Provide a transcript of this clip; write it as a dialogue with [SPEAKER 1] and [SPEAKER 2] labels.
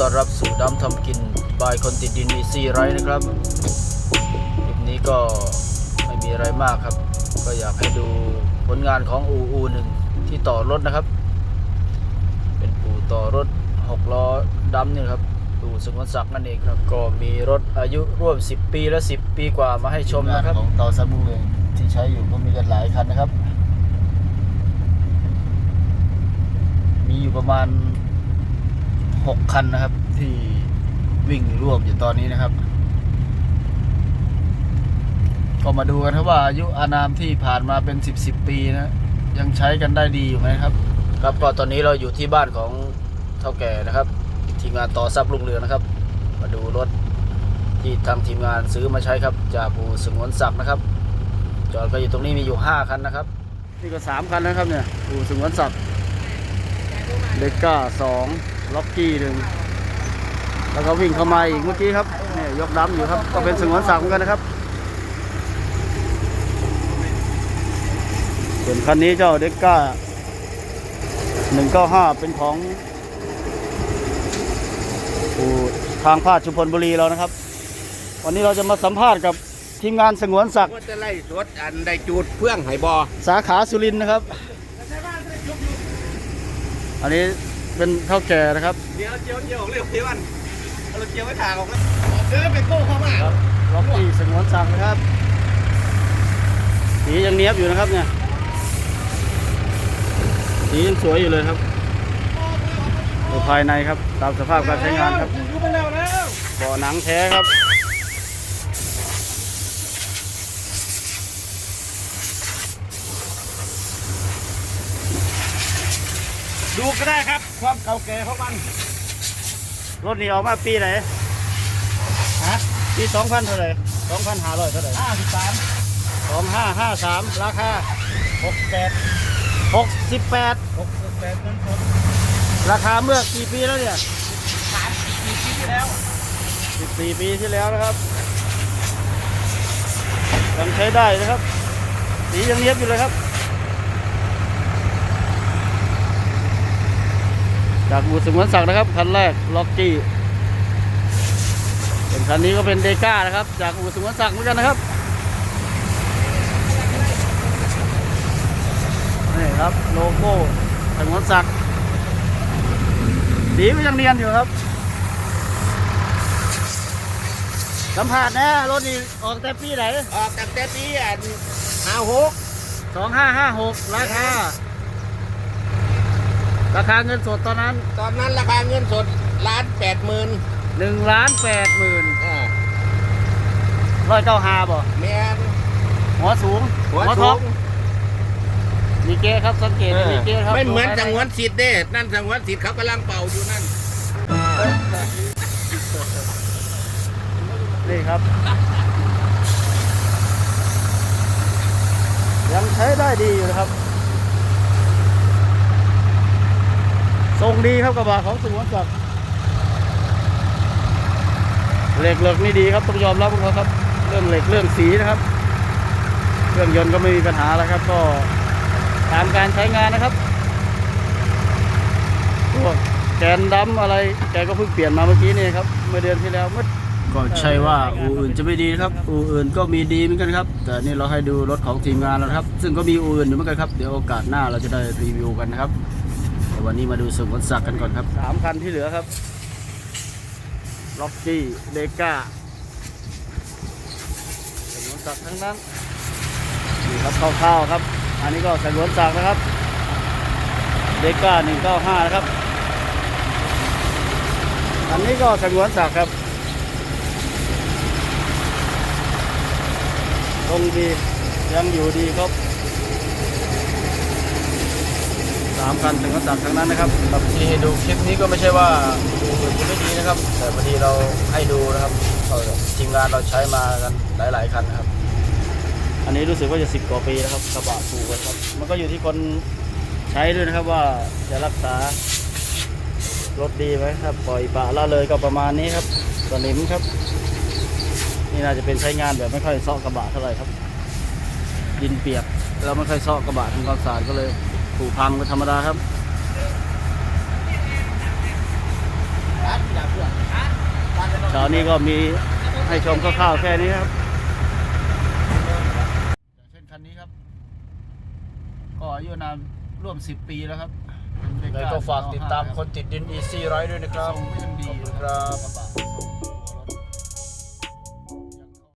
[SPEAKER 1] ต้อนรับสู่ดำทำกินบายคนติดดินอีซีไรนะครับคลิปนี้ก็ไม่มีอะไรมากครับ ก็อยากให้ดูผลงานของอูอูหนึ่งที่ต่อรถนะครับ เป็นอูต่อรถหกล้อดำเนี่ยครับอูสงวนศักดิ์นั่นเองครับ ก็มีรถอายุร่วม 10 ปีและ 10 ปีกว่ามาให้ชมนะครับ
[SPEAKER 2] ของเตาซับบุงเรืองที่ใช้อยู่ก็มีกันหลายคันนะครับ มีอยู่ประมาณ 6 คันนะครับ ที่วิ่งร่วมอยู่ตอนนี้นะครับ ก็มาดูกันครับว่าอายุอานามที่ผ่านมาเป็น 10 10 ปีนะ ยังใช้กันได้ดีอยู่ไหมครับ
[SPEAKER 1] ครับก็ตอนนี้เราอยู่ที่บ้านของเท่าแก่นะครับ ทีมงานต่อทรัพย์ลุงเรืองนะครับ มาดูรถที่ทางทีมงานซื้อมาใช้ครับจากอู่สงวนศักดิ์นะครับ จอดก็อยู่ตรงนี้มีอยู่ 5 คันนะครับ
[SPEAKER 2] นี่ก็สามคันนะครับเนี่ยอู่สงวนศักดิ์เด็กก้าสอง ล็อกกี้หนึ่งแล้วก็วิ่งเข้ามาอีกเมื่อกี้ครับเนี่ยยกดำอยู่ครับ ก็เป็นสงวนศักดิ์เหมือนกันนะครับ ส่วนคันนี้เจ้าเด็กก้าหนึ่งเก้าห้าเป็นของอู่ทางพาดชุมพลบุรีเรานะครับ วันนี้เราจะมาสัมภาษณ์กับทีมงานสงวนศักดิ์
[SPEAKER 3] ว่าจะไล่สวดอันได้จูดเพื่องไหบอ
[SPEAKER 2] สาขาสุรินทร์นะครับ อันนี้ เป็นเท่าแก่นะครับ
[SPEAKER 3] เดี๋ยวเจียวเจียวเรียกเจียวอันเอาเราเจียวไว้ทางออกแล้วเดินไปโก้เข้ามา
[SPEAKER 2] ล็อกกี้สงวนศักดิ์นะครับสียังเนี้ยบอยู่นะครับเนี่ยสียังสวยอยู่เลยครับดูภายในครับ ตามสภาพการใช้งานครับ
[SPEAKER 3] ดูไปแล้วแล้ว
[SPEAKER 2] เบาะหนังแท้ครับ
[SPEAKER 3] ดูก็ได้ครับ ความเก่าแก่ของมัน
[SPEAKER 2] รถนี้ออกมาปีไหน
[SPEAKER 3] ฮะ
[SPEAKER 2] ปีสองพันเท่าไหร่สองพันห้าร้อยเท่าไหร่
[SPEAKER 3] ห้าสิบสาม
[SPEAKER 2] สองห้าห้าสามราคา
[SPEAKER 3] หกแปด
[SPEAKER 2] หกสิบแปด
[SPEAKER 3] หกสิบแปดเงินสด
[SPEAKER 2] ราคาเมื่อกี่ปีแล้วเนี่ย
[SPEAKER 3] สามสี่ปีที่แล้ว
[SPEAKER 2] สิบสี่ปีที่แล้วนะครับยังใช้ได้นะครับ สียังเนียบอยู่เลยครับ จากบูสงวนศักดิ์นะครับ คันแรกล็อกกี้ส่วนคันนี้ก็เป็นเดก้านะครับ จากอู่สงวนศักดิ์เหมือนกันนะครับนี่ครับโลโก้สงวนศักดิ์สีก็ยังเนียนอยู่ครับสัมผัสนะรถนี่ออกแต่ปีไหน
[SPEAKER 3] ออกตั้งแต่ปีอันห้าหก
[SPEAKER 2] สองห้าห้าหกราคา ราคาเงินสดตอนนั้น
[SPEAKER 3] ตอนนั้นราคาเงินสดล้านแปดหมื่น
[SPEAKER 2] หนึ่งล้านแปดหมื่น
[SPEAKER 3] อ่า
[SPEAKER 2] ร้อยเก้าหาบ่
[SPEAKER 3] แมน
[SPEAKER 2] หัวสูง
[SPEAKER 3] หัว
[SPEAKER 2] ท็
[SPEAKER 3] สู
[SPEAKER 2] อป
[SPEAKER 3] ง
[SPEAKER 2] มีเกครับสังเกตมีเกครับ
[SPEAKER 3] ไม่เหมือน
[SPEAKER 2] ดู
[SPEAKER 3] สังวนสิทธิ์เด้นั่นสังวนสิทธิ์เขากำลังเป่าอยู่นั่น
[SPEAKER 2] นี่ครับ ยังใช้ได้ดีอยู่นะครับ ทรงดีครับกระบะของสงวนศักดิ์เหล็กเหล็กนี่ดีครับต้องยอมรับพวกเขาครับ เรื่องเหล็กเรื่องสีนะครับ เครื่องยนต์ก็ไม่มีปัญหาแล้วครับ ก็ตามการใช้งานนะครับพวกแกนดำอะไรแกก็เพิ่งเปลี่ยนมาเมื่อกี้นี่ครับ เมื่อเดือนที่แล้วเมื่อ
[SPEAKER 1] ก็ใช่ว่าอู่อื่นจะไม่ดีครับ อู่อื่นก็มีดีเหมือนกันครับ แต่นี่เราให้ดูรถของทีมงานแล้วครับ ซึ่งก็มีอู่อื่นอยู่เหมือนกันครับ เดี๋ยวโอกาสหน้าเราจะได้รีวิวกันนะครับ วันนี้มาดูสงวนศักดิ์กันก่อนครับ
[SPEAKER 2] สามคันที่เหลือครับล็อกกี้เดก้าสงวนศักดิ์ทั้งนั้นนี่ครับคร่าวๆครับ อันนี้ก็สงวนศักดิ์นะครับเดก้าหนึ่งเก้าห้านะครับ อันนี้ก็สงวนศักดิ์ครับตรงดียังอยู่ดีครับ สามคันสงวนศักทั้งนั้นนะครับ
[SPEAKER 1] ครับที่ให้ดูคลิปนี้ก็ไม่ใช่ว่าอู่อื่นจะไม่ดีนะครับ แต่พอดีเราให้ดูนะครับทีมงานเราใช้มากันหลายๆคันนะครับ
[SPEAKER 2] อันนี้รู้สึกว่าจะสิบกว่าปีแล้วครับกระบะถูกกันครับ มันก็อยู่ที่คนใช้ด้วยนะครับว่าจะรักษารถดีไหมครับปล่อยปะละเลยก็ประมาณนี้ครับสนิมครับ นี่น่าจะเป็นใช้งานแบบไม่ค่อยซาะกระบะเท่าไหร่ครับดินเปียกแล้วไม่ค่อยซาะกระบะทำความสะอาดก็เลย ถูพังเป็นธรรมดาครับ
[SPEAKER 3] ครับ
[SPEAKER 2] อันนี้ก็มีให้ชมคร่าวๆแค่นี้ครับ
[SPEAKER 1] อย่างเช่นคันนี้ครับ ก็อายุนานร่วม 10 ปีแล้วครับแล้วก็ฝากติดตามคนติดดิน Easy Ride ด้วยนะครับ
[SPEAKER 3] ทรงก็ยังดี
[SPEAKER 1] ขอบคุณครับ